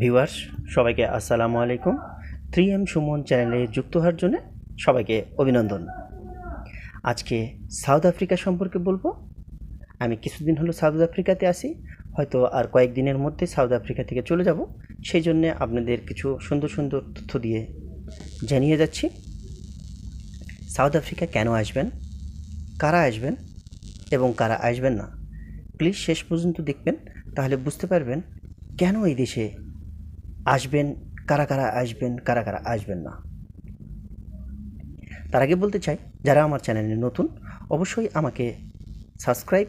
Viewers, সবাইকে আসসালামু আলাইকুম। থ্রি এম সুমন চ্যানেলে যুক্ত হওয়ার জন্য সবাইকে অভিনন্দন। আজকে সাউথ আফ্রিকা সম্পর্কে বলব। আমি কিছুদিন হলো সাউথ আফ্রিকাতে আসি হয়তো আর কয়েকদিনের মধ্যে সাউথ আফ্রিকা থেকে চলে যাব। সেই জন্যে আপনাদের কিছু সুন্দর সুন্দর তথ্য দিয়ে জানিয়ে যাচ্ছি। সাউথ আফ্রিকা কেন আসবেন? কারা আসবেন? এবং কারা আসবেন না? প্লিজ শেষ পর্যন্ত দেখবেন, তাহলে বুঝতে পারবেন কেন এই দেশে আসবেন, কারা কারা আসবেন, কারা কারা আসবেন না। তার আগে বলতে চাই, যারা আমার চ্যানেলে নতুন, অবশ্যই আমাকে সাবস্ক্রাইব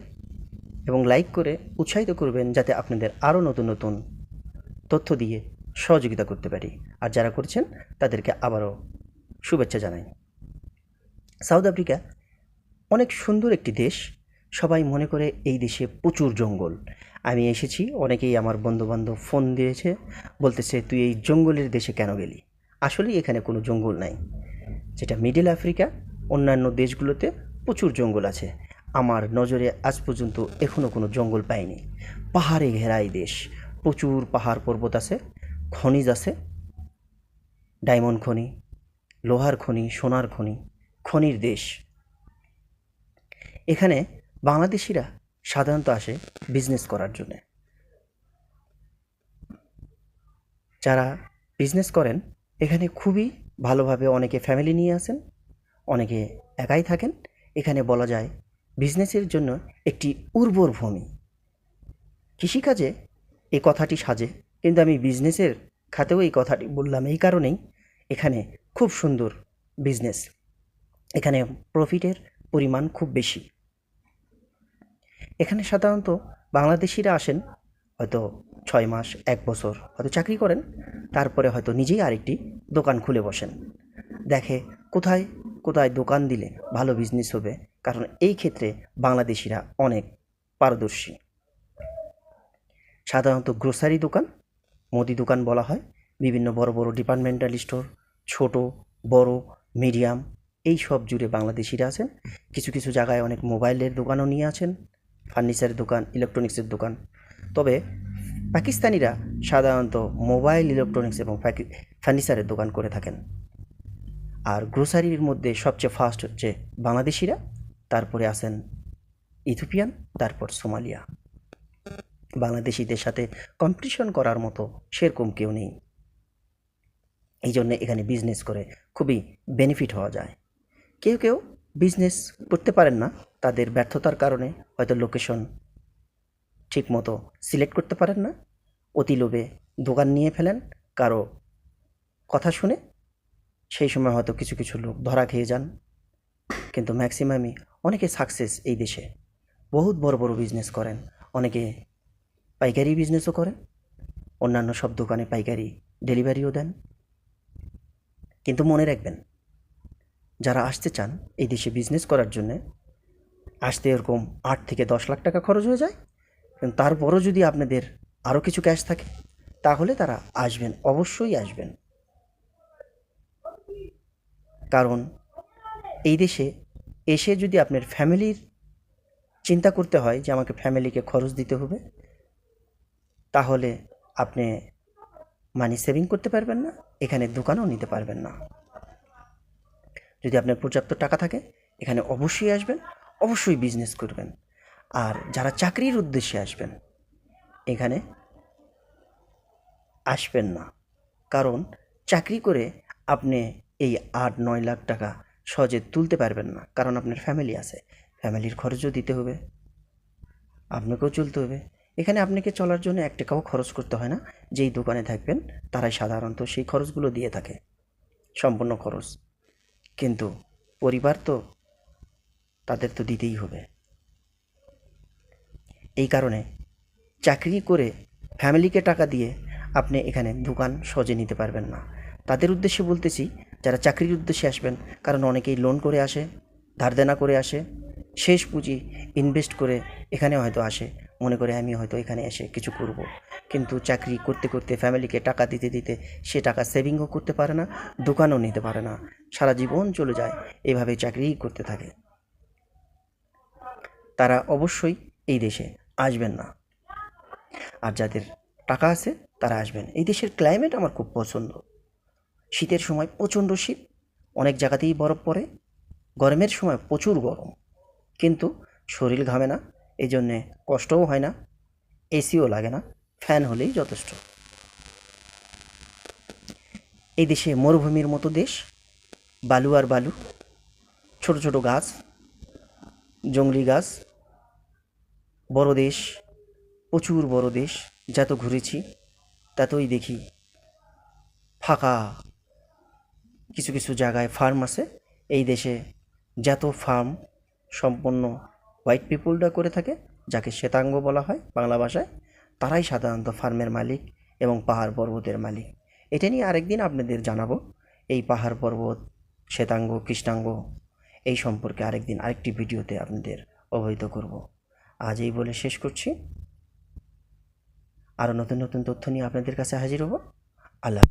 এবং লাইক করে উৎসাহিত করবেন যাতে আপনাদের আরও নতুন নতুন তথ্য দিয়ে সহযোগিতা করতে পারি। আর যারা করছেন, তাদেরকে আবারও শুভেচ্ছা জানাই। সাউথ আফ্রিকা অনেক সুন্দর একটি দেশ। সবাই মনে করে এই দেশে প্রচুর জঙ্গল। আমি এসেছি, অনেকেই আমার বন্ধুবান্ধব ফোন দিয়েছে, বলতেছে, তুই এই জঙ্গলের দেশে কেন গেলি? আসলেই এখানে কোনো জঙ্গল নাই। যেটা মিডল আফ্রিকা, অন্যান্য দেশগুলোতে প্রচুর জঙ্গল আছে। আমার নজরে আজ পর্যন্ত এখনও কোনো জঙ্গল পাইনি। পাহাড়ে ঘেরা এই দেশ। প্রচুর পাহাড় পর্বত আছে, খনিজ আছে। ডায়মন্ড খনি, লোহার খনি, সোনার খনি, খনির দেশ। এখানে বাংলাদেশিরা সাধারণত আসে বিজনেস করার জন্য। যারা বিজনেস করেন, এখানে খুবই ভালোভাবে অনেকে ফ্যামিলি নিয়ে আসেন অনেকে একাই থাকেন। এখানে বলা যায় বিজনেসের জন্য একটি উর্বর ভূমি। কৃষিকাজে এই কথাটি সাজে, কিন্তু আমি বিজনেসের খাতেও এই কথাটি বললাম এই কারণেই এখানে খুব সুন্দর বিজনেস এখানে প্রফিটের পরিমাণ খুব বেশি। এখানে সাধারণত বাংলাদেশিরা আসেন হয়তো ছয় মাস, এক বছর হয়তো চাকরি করেন, তারপরে হয়তো নিজেই আরেকটি দোকান খুলে বসেন। দেখে কোথায় কোথায় দোকান দিলে ভালো বিজনেস হবে, কারণ এই ক্ষেত্রে বাংলাদেশিরা অনেক পারদর্শী। সাধারণত গ্রোসারি দোকান, মুদি দোকান বলা হয়, বিভিন্ন বড় বড় ডিপার্টমেন্টাল স্টোর ছোট, বড় মিডিয়াম এই সব জুড়ে বাংলাদেশিরা আছেন। কিছু কিছু জায়গায় অনেক মোবাইলের দোকানও নিয়ে আছেন। ফার্নিচারের দোকান ইলেকট্রনিক্সের দোকান। তবে পাকিস্তানিরা সাধারণত মোবাইল ইলেকট্রনিক্স এবং ফার্নিচারের দোকান করে থাকেন। আর গ্রোসারির মধ্যে সবচেয়ে ফার্স্ট হচ্ছে বাংলাদেশিরা, তারপরে আসেন ইথিওপিয়ান, তারপর সোমালিয়া। বাংলাদেশিদের সাথে কম্পিটিশন করার মতো সেরকম কেউ নেই। এই জন্য এখানে বিজনেস করে খুবই বেনিফিট হওয়া যায়। কেউ কেউ বিজনেস করতে পারেন না তাদের ব্যর্থতার কারণে হয়তো লোকেশন ঠিকমতো সিলেক্ট করতে পারেন না। অতি লোভে দোকান নিয়ে ফেলেন কারও কথা শুনে। সেই সময় হয়তো কিছু কিছু লোক ধরা খেয়ে যান। কিন্তু ম্যাক্সিমামই অনেকে সাকসেস এই দেশে। বহুত বড় বড় বিজনেস করেন। অনেকে পাইকারি বিজনেসও করেন। অন্যান্য সব দোকানে পাইকারি ডেলিভারিও দেন। কিন্তু মনে রাখবেন, যারা আসতে চান এই দেশে বিজনেস করার জন্যে আসতে এরকম আট থেকে দশ লাখ টাকা খরচ হয়ে যায়। তারপরও যদি আপনাদের আরও কিছু ক্যাশ থাকে, তাহলে তারা আসবেন, অবশ্যই আসবেন। কারণ এই দেশে এসে যদি আপনার ফ্যামিলির চিন্তা করতে হয় যে আমাকে ফ্যামিলিকে খরচ দিতে হবে, তাহলে আপনি মানি সেভিং করতে পারবেন না, এখানে দোকানও নিতে পারবেন না। যদি আপনার পর্যাপ্ত টাকা থাকে, এখানে অবশ্যই আসবেন। অবশ্যই বিজনেস করবেন। আর যারা চাকরির উদ্দেশ্যে আসবেন, এখানে আসবেন না। কারণ চাকরি করে আপনি এই আট, নয় লাখ টাকা সহজে তুলতে পারবেন না। কারণ আপনার ফ্যামিলি আছে। ফ্যামিলির খরচও দিতে হবে। আপনাকেও চলতে হবে। এখানে আপনাকে চলার জন্য এক টাকাও খরচ করতে হয় না। যেই দোকানে থাকবেন, তারাই সাধারণত সেই খরচগুলো দিয়ে থাকে। সম্পূর্ণ খরচ। কিন্তু পরিবার তো তাদের তো দিতেই হবে। এই কারণে চাকরি করে ফ্যামিলিকে টাকা দিয়ে আপনি এখানে দোকান সজে নিতে পারবেন না। তাদের উদ্দেশ্যে বলতেছি, যারা চাকরির উদ্দেশ্যে আসবেন, কারণ অনেকেই লোন করে আসে, ধার দেনা করে আসে, শেষ পুঁজি ইনভেস্ট করে এখানে হয়তো আসে, মনে করে আমি হয়তো এখানে এসে কিছু করব। কিন্তু চাকরি করতে করতে ফ্যামিলিকে টাকা দিতে দিতে সে টাকা সেভিংও করতে পারে না, দোকানও নিতে পারে না। সারা জীবন চলে যায় এভাবে চাকরিই করতে থাকে। তারা অবশ্যই এই দেশে আসবেন না। আর যাদের টাকা আছে, তারা আসবেন। এই দেশের ক্লাইমেট আমার খুব পছন্দ। শীতের সময় প্রচণ্ড শীত, অনেক জায়গাতেই বরফ পড়ে, গরমের সময় প্রচুর গরম। কিন্তু শরীর ঘামে না এই জন্যে কষ্টও হয় না এসিও লাগে না ফ্যান হলেই যথেষ্ট। এই দেশে মরুভূমির মতো দেশ, বালু আর বালু, ছোট ছোট গাছ জংলি গাছ বড় দেশ, প্রচুর বড় দেশ যত ঘুরেছি, ততই দেখি ফাঁকা কিছু কিছু জায়গায় ফার্ম আছে। এই দেশে যত ফার্ম সম্পন্ন হোয়াইট পিপুলরা করে থাকে, যাকে শ্বেতাঙ্গ বলা হয় বাংলা ভাষায়, তারাই সাধারণত ফার্মের মালিক এবং পাহাড় পর্বতের মালিক। এটা নিয়ে আরেকদিন আপনাদের জানাব, এই পাহাড় পর্বত, শ্বেতাঙ্গ, কৃষ্ণাঙ্গ, এই সম্পর্কে আরেকদিন আরেকটি ভিডিওতে আপনাদের অবহিত করব। আজ এই বলে শেষ করছি। আরও নতুন নতুন তথ্য নিয়ে আপনাদের কাছে হাজির হব। আল্লাহ